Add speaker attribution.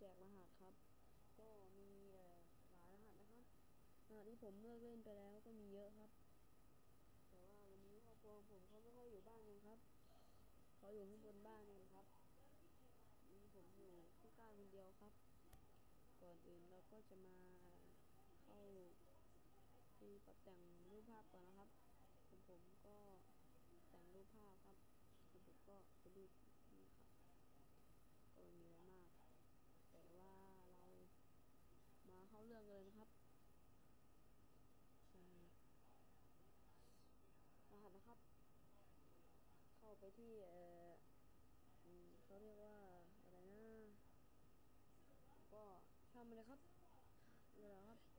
Speaker 1: แจกรหัสครับ ก็มีหลายรหัสนะครับรหัสที่ผมเลิกเล่นไปแล้วก็มีเยอะครับ แต่ว่าวันนี้ครอบครัวผมเขาไม่ค่อยอยู่บ้านกันครับเขาอยู่ข้างบนบ้านกันครับนี่ผมอยู่ข้างใต้คนเดียวครับ ก่อนอื่นเราก็จะมาเข้าที่ปรับแต่งรูปภาพก่อนนะครับผมผมก็แต่งรูปภาพครับผมผมก็เป็นรูปนี้ครับ ก็ไม่มีอะไรมาก แต่ว่าเรามาเข้าเรื่องกันเลยนะครับอ่ารหัสนะครับ เข้า ไปที่เออเขาเรียกว่าอะไรนะ ก็ทำเลยครับเลยครับก็หิมาครับ